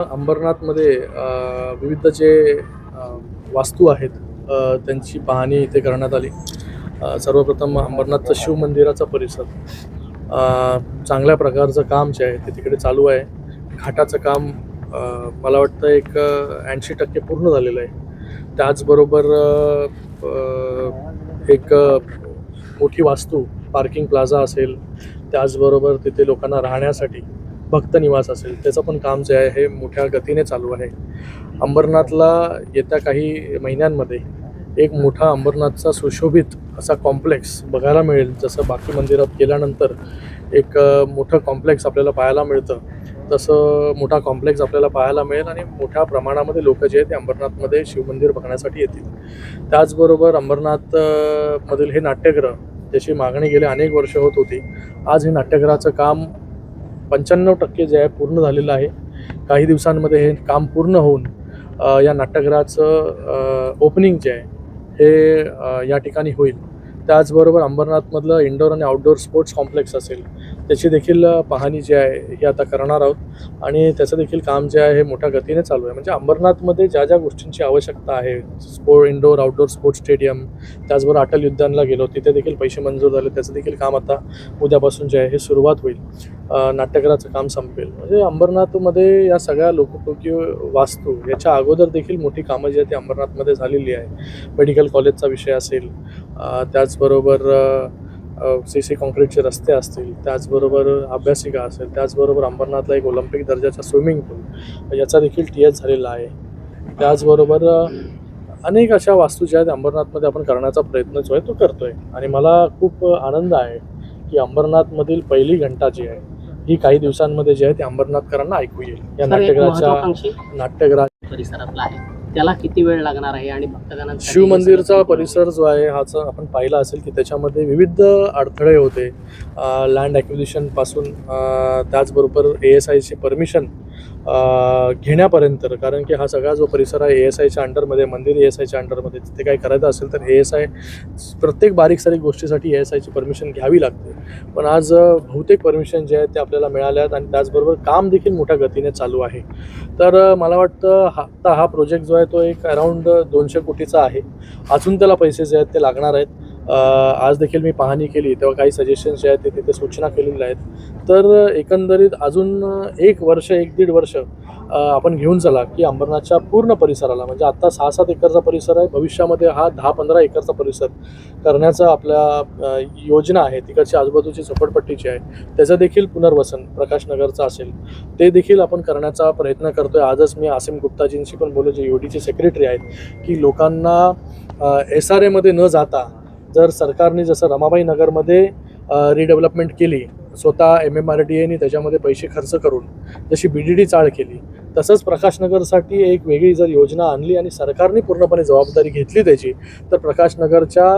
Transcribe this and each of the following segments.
अंबरनाथमध्ये विविध जे वास्तू आहेत त्यांची पाहणी इथे करण्यात आली. सर्वप्रथम अंबरनाथचं शिव मंदिराचा परिसर. चांगल्या प्रकारचं काम जे आहे ते तिकडे चालू आहे. घाटाचं काम मला वाटतं एक ऐंशी टक्के पूर्ण झालेलं आहे. त्याचबरोबर एक मोठी वास्तू पार्किंग प्लाझा असेल त्याचबरोबर तिथे लोकांना राहण्यासाठी भक्त निवास असेल त्याचं पण काम जे आहे हे मोठ्या गतीने चालू आहे. अंबरनाथला येत्या काही महिन्यांमध्ये एक मोठा अंबरनाथचा सुशोभित असा कॉम्प्लेक्स बघायला मिळेल. जसं बाकी मंदिरात गेल्यानंतर एक मोठं कॉम्प्लेक्स आपल्याला पाहायला मिळतं. तसं मोठा कॉम्प्लेक्स आपल्याला पाहायला मिळेल आणि मोठ्या प्रमाणामध्ये लोक जे आहेत ते अंबरनाथमध्ये शिवमंदिर बघण्यासाठी येतील. त्याचबरोबर अंबरनाथमधील हे नाट्यगृह ज्याची मागणी गेले अनेक वर्ष होत होती. आज हे नाट्यगृहाचं काम पंच्याण्णव टक्के जे आहे पूर्ण झालेलं आहे. काही दिवसांमध्ये हे काम पूर्ण होऊन या नाट्यगृहाचं ओपनिंग जे आहे हे या ठिकाणी होईल. त्याचबरोबर अंबरनाथमधलं इंडोर आणि आउटडोअर स्पोर्ट्स कॉम्प्लेक्स असेल. त्याची देखील पाहणी जी आहे ही आता करणार आहोत. आणि त्याचं देखील काम जे आहे हे मोठ्या गतीने चालू आहे. म्हणजे अंबरनाथमध्ये ज्या ज्या गोष्टींची आवश्यकता आहे sport indoor outdoor sports stadium त्याचबरोबर अटल युद्धांना गेलो तिथे देखील पैसे मंजूर झाले. त्याचं देखील काम आता उद्यापासून जे आहे हे सुरुवात होईल. अ, काम संपेल. म्हणजे अंबरनाथमध्ये या सगळ्या लोकोपयोगी वास्तू याच्या अगोदर देखील मोठी कामं जी आहेत ती अंबरनाथमध्ये झालेली आहे. मेडिकल कॉलेजचा विषय असेल त्याचबरोबर सी सी कॉन्क्रीटचे रस्ते असतील त्याचबरोबर अभ्यासिका असेल त्याचबरोबर अंबरनाथला एक ऑलिम्पिक दर्जाचा स्विमिंग पूल याचा देखील टी एच झालेला आहे. त्याचबरोबर अनेक अशा वास्तू ज्या आहेत अंबरनाथमध्ये आपण करण्याचा प्रयत्न जो आहे तो करतोय. आणि मला खूप आनंद आहे की अंबरनाथमधील पहिली घंटा जी आहे ही काही दिवसांमध्ये जी आहे ती अंबरनाथकरांना ऐकू येईल. या नाट्यगृहाच्या नाट्यगृहा परिसरातला आहे. त्याला किती वेळ लागणार आहे आणि भक्तगणांसाठी शिव हे मंदिरचा सगळं परिसर जो आहे हाचा आपण पाहिला असेल की त्याच्यामध्ये विविध अडथळे होते. लँड ॲक्विजिशनपासून अ, त्याचबरोबर ए एस आयची परमिशन घेण्यापर्यंत. कारण की हा सगळा जो परिसर आहे ए एस आयच्या अंडरमध्ये मंदिर ए एस आयच्या अंडरमध्ये तिथे काही करायचं असेल तर ए एस आय प्रत्येक बारीक सारीक गोष्टीसाठी ए एस आयची परमिशन घ्यावी लागते. पण आज बहुतेक परमिशन जे आहेत ते आपल्याला मिळाल्या आहेत आणि त्याचबरोबर काम देखील मोठ्या गतीने चालू आहे. तर मला वाटतं हा हा प्रोजेक्ट जो आहे तो एक अराऊंड दोनशे कोटीचा आहे. अजून त्याला पैसे जे आहेत ते लागणार आहेत. आज देखील मी पाहणी केली तेव्हा काही सजेशन्स जे आहेत ते तिथे सूचना केलेल्या आहेत. तर एकंदरीत अजून एक वर्ष एक दीड वर्ष आपण घेऊन चला की अंबरनाथच्या पूर्ण परिसराला. म्हणजे आत्ता सहा सात एकरचा परिसर आहे. भविष्यामध्ये हा दहा पंधरा एकरचा परिसर करण्याचा आपल्या योजना आहे. तिकडची आजूबाजूची झोपडपट्टीची आहे. त्याचं देखील पुनर्वसन प्रकाशनगरचं असेल. ते देखील आपण करण्याचा प्रयत्न करतोय. आजच मी आसिम गुप्ताजींशी पण बोललो जे युडीचे सेक्रेटरी आहेत की लोकांना एस आर एमध्ये न जाता जर सरकारने जसं रमाबाई नगरमध्ये रिडेव्हलपमेंट केली स्वतः एम एम आर डी एने त्याच्यामध्ये पैसे खर्च करून जशी बी डी डी चाळ केली तसंच प्रकाशनगरसाठी एक वेगळी जर योजना आणली आणि सरकारने पूर्णपणे जबाबदारी घेतली त्याची तर प्रकाशनगरच्या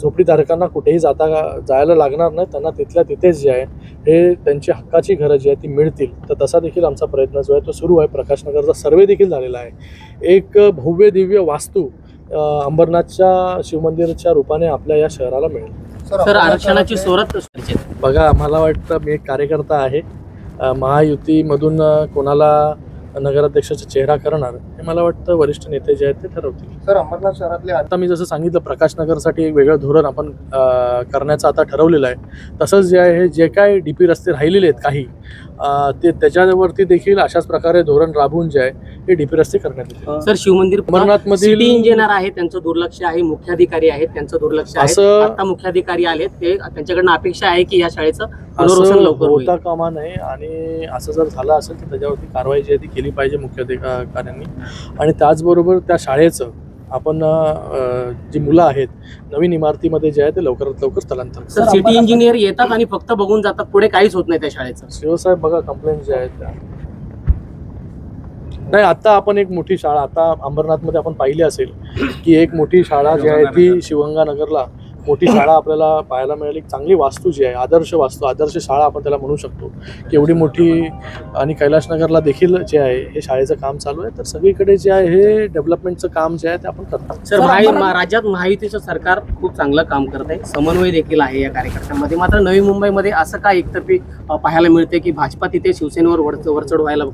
झोपडीधारकांना कुठेही जाता जायला लागणार नाही. त्यांना तिथल्या तिथेच जे आहे हे त्यांची हक्काची घरं जी आहे ती मिळतील. तर तसा देखील आमचा प्रयत्न जो आहे तो सुरू आहे. प्रकाशनगरचा सर्वे देखील झालेला आहे. एक भव्य दिव्य वास्तू अंबरनाथच्या शिवमंदिराच्या रूपाने आपल्या या शहराला मिळेल. सर आरक्षणाची कशी बघा मला वाटतं मी एक कार्यकर्ता आहे. महायुतीमधून कोणाला नगराध्यक्षाचा चेहरा करणार हे मला वाटतं वरिष्ठ नेते जे आहेत ते ठरवतील. सर अंबरनाथ शहरातले आता मी जसं सांगितलं प्रकाशनगरसाठी एक वेगळं धोरण आपण अ, करण्याचं आता ठरवलेलं आहे. तसंच जे आहे हे जे काय डी पी रस्ते राहिलेले आहेत काही ते त्याच्यावरती देखील अशाच प्रकारे धोरण राबवून जे आहे हे डी पी रस्ते करण्यात येतील. सर शिवमंदिर अमरनाथमधील- सिटी इंजिनियर आहे त्यांचं दुर्लक्ष आहे मुख्याधिकारी आहेत त्यांचं दुर्लक्ष आहे. असं- आता मुख्याधिकारी आलेत ते त्यांच्याकडनं अपेक्षा आहे की या शाळेचं पुनर्वसन लवकर होईल. होता कामा नये आणि असं जर झालं असेल तर त्याच्यावरती कारवाई जी आहे ती केली पाहिजे मुख्याधिकाऱ्यांनी आणि त्याचबरोबर त्या शाळेचं आपण अ, जी मुलं आहेत नवीन इमारतीमध्ये जे आहे ते लवकरात लवकर स्थलांतर करा. सर सिटी इंजिनियर येतात आणि फक्त बघून जातात पुढे काहीच होत नाही त्या शाळेचं. शिवसाहेब बघा कंप्लेंट जे आहेत त्या. नाही आता आपण एक मोठी शाळा आता अंबरनाथमध्ये आपण पाहिली असेल की एक मोठी शाळा जी आहे ती शिवगंगा नगरला मोठी शाळा आपल्याला पाहायला मिळेल. एक चांगली वास्तू जी आहे आदर्श वास्तू आदर्श शाळा आपण त्याला म्हणू शकतो. की एवढी मोठी आणि कैलासनगरला देखील जे आहे हे शाळेचं काम चालू आहे. तर सगळीकडे जे आहे हे डेव्हलपमेंटचं काम जे आहे ते आपण करतो. सर राज्यात महायुतीचं सरकार खूप चांगलं काम करत आहे समन्वय देखील आहे या कार्यकर्त्यांमध्ये. मात्र नवी मुंबईमध्ये असं का एकतर्फी पाहायला मिळते की भाजपा तिथे शिवसेनेवर वरच- वरचढ व्हायला.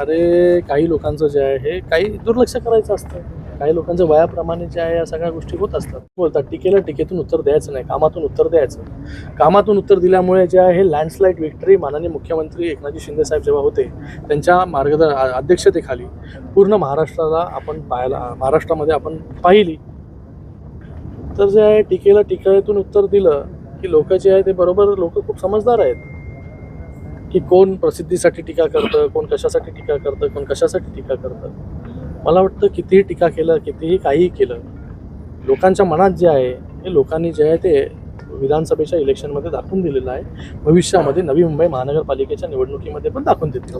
अरे काही लोकांचं जे आहे हे काही दुर्लक्ष करायचं असतं. काही लोकांचं वयाप्रमाणे जे आहे या सगळ्या गोष्टी होत असतात. बोलतात टीकेला टीकेतून उत्तर द्यायचं नाही कामातून उत्तर द्यायचं. कामातून उत्तर दिल्यामुळे जे आहे लँडस्लाईड विक्टरी माननीय मुख्यमंत्री एकनाथजी शिंदेसाहेब जेव्हा होते त्यांच्या मार्गदर अध्यक्षतेखाली पूर्ण महाराष्ट्राला आपण पाहायला महाराष्ट्रामध्ये आपण पाहिली. तर जे आहे टीकेला टीकेतून उत्तर दिलं की लोक जे आहे ते बरोबर लोक खूप समजदार आहेत. की कोण प्रसिद्धीसाठी टीका करतं कोण कशासाठी टीका करतं कोण कशासाठी टीका करतं. मला वाटतं कितीही टीका केलं कितीही काहीही केलं लोकांच्या मनात जे आहे हे लोकांनी जे आहे ते विधानसभेच्या इलेक्शनमध्ये दाखवून दिलेलं आहे. भविष्यामध्ये नवी मुंबई महानगरपालिकेच्या निवडणुकीमध्ये पण दाखवून देतील.